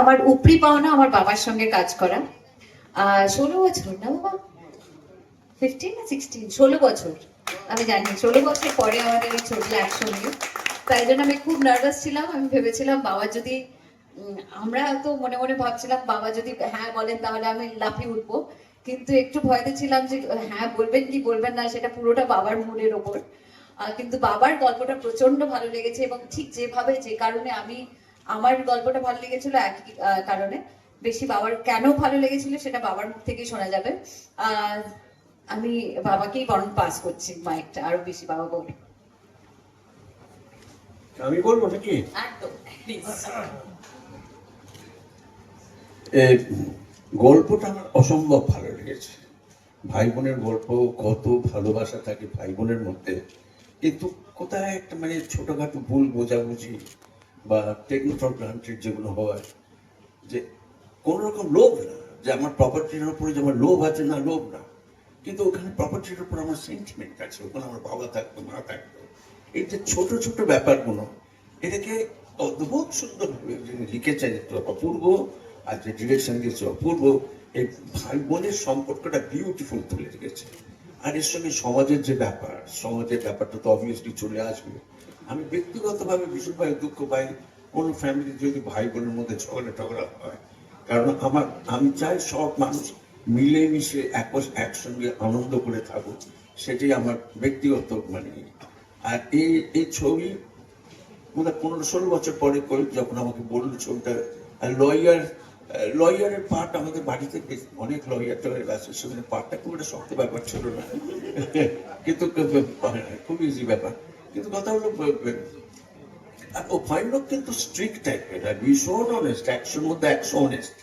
আমার উপরি পাওনা আমার বাবার সঙ্গে কাজ করা। ষোলো বছর না বাবা? ফিফটিন না সিক্সটিন ষোলো বছর। আমি জানি, ষোলো বছর পরে আমাদের এই ছবি একসঙ্গে তাই জন্য আমি খুব নার্ভাস ছিলাম। আমি ভেবেছিলাম বাবা যদি আমরা তো মনে মনে ভাবছিলাম বাবা যদি হ্যাঁ বলেন তাহলে আমি লাফিয়ে উঠবো। কিন্তু একটু ভয়তে ছিলাম যে হ্যাঁ বলবেন কি বলবেন না, সেটা পুরোটা বাবার মুডের ওপর। কিন্তু বাবার গল্পটা প্রচণ্ড ভালো লেগেছে এবং ঠিক যেভাবে যে কারণে আমি আমার গল্পটা ভালো লেগেছিল একই কারণে। বেশি বাবার কেন ভালো লেগেছিল সেটা বাবার মুখ থেকেই শোনা যাবে। আমি বাবাকেই বরং পাস করছি মাইকটা আরও বেশি বাবা বলবে আমি বলব নাকি? একদম প্লিজ এ, গল্পটা আমার অসম্ভব ভালো লেগেছে। ভাই বোনের গল্প কত ভালোবাসা থাকে ভাই বোনের মধ্যে। কিন্তু কোথায় একটা মানে ছোটখাটো ভুল বোঝাবুঝি বা টেকনিক ফর গ্রান্টেড যেগুলো হয়, যে কোন রকম লোভ না, যে আমার প্রপার্টির উপরে যে আমার লোভ আছে, না লোভ না। কিন্তু ওখানে প্রপার্টির উপর আমার সেন্টিমেন্ট আছে, ওখানে আমার বাবা থাকতো, মা থাকতো। এই যে ছোট ছোট ব্যাপারগুলো, এটাকে অদ্ভুত সুন্দরভাবে যিনি লিখেছেন অপূর্ব, আর যে ডিরেকশন দিয়েছে অপূর্ব, এই ভাই বোনের সম্পর্কটা বিউটিফুল তুলে রেখেছে আর এর সঙ্গে সমাজের যে ব্যাপার, সমাজের ব্যাপারটা তো অবভিয়াসলি চলে আসবে। আমি ব্যক্তিগতভাবে ভীষণভাবে দুঃখ পাই কোন ফ্যামিলি যদি ভাই বোনের মধ্যে ঝগড়া টগড়া হয়। কারণ আমার, আমি চাই সব মানুষ মিলেমিশে এক একসঙ্গে আনন্দ করে থাকুক, সেটাই আমার ব্যক্তিগত মানে আর এই এই ছবি মানে পনেরো ষোলো বছর পরে করে যখন আমাকে বলল ছবিটা লয়ার লয়ারের পার্ট আমাদের বাড়িতে অনেক লয়ার টয়ার আছে, সেখানে পার্টটা খুব একটা শক্ত ব্যাপার ছিল না। কিন্তু খুব ইজি ব্যাপার। কিন্তু কথা হলো ও ভয়ানক কিন্তু স্ট্রিক্ট টাইপের আর ভীষণ অনেস্ট একশোর মধ্যে একশো অনেস্ট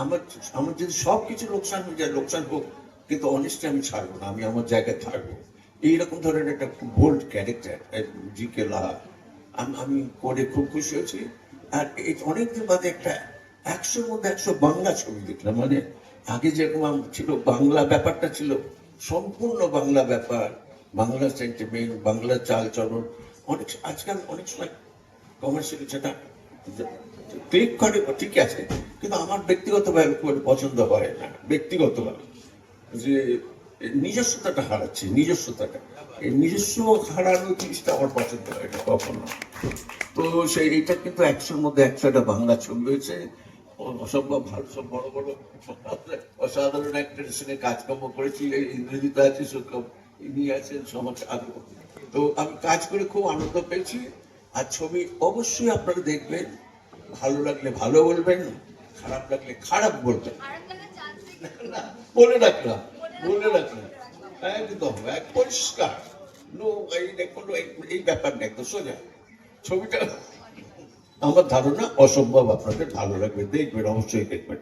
আমার আমার যদি সব কিছু লোকসান হয়ে যায়, লোকসান হোক, কিন্তু অনেস্টে আমি ছাড়বো না, আমি আমার জায়গায় থাকব। এইরকম ধরনের একটা bold character G K Laha আমি আমি করে খুব খুশি হয়েছি। আর এই অনেকদিন বাদে একটা একশোর মধ্যে একশো বাংলা ছবি দেখলাম মানে আগে যেরকম ছিল, বাংলা ব্যাপারটা ছিল, সম্পূর্ণ বাংলা ব্যাপার। বাংলা সেন্টিমেন্ট বাংলা চাল চলন অনেক আজকাল অনেক সময় কমার্শিয়াল সেটা ক্লিক করে ঠিক আছে, কিন্তু আমার ব্যক্তিগতভাবে খুব একটা পছন্দ হয় না, ব্যক্তিগতভাবে। যে, নিজস্বতাটা হারাচ্ছে, নিজস্বতাটা। এই নিজস্ব হারানো জিনিসটা আমার পছন্দ হয় না, কখনো। তো সেই, এটা কিন্তু একশোর মধ্যে একশো একটা বাংলা ছবি হয়েছে অসম্ভব ভালো, সব বড় বড়, অসাধারণ অ্যাক্টরের সঙ্গে কাজকর্ম করেছি, ইংরেজিতে আছে, সুখম। ইনি আছেন সমাজ আরও তো আমি কাজ করে খুব আনন্দ পেয়েছি। আর ছবি অবশ্যই আপনারা দেখবেন। ভালো লাগলে ভালো বলবেন খারাপ লাগলে খারাপ বলবেন। বলে রাখলাম বলে রাখলাম। একদম এক পরিষ্কার। নো এই কোনো এই- ব্যাপার নেই একদম সোজা। ছবিটা আমার ধারণা অসম্ভব আপনাদের ভালো লাগবে দেখবেন অবশ্যই দেখবেন।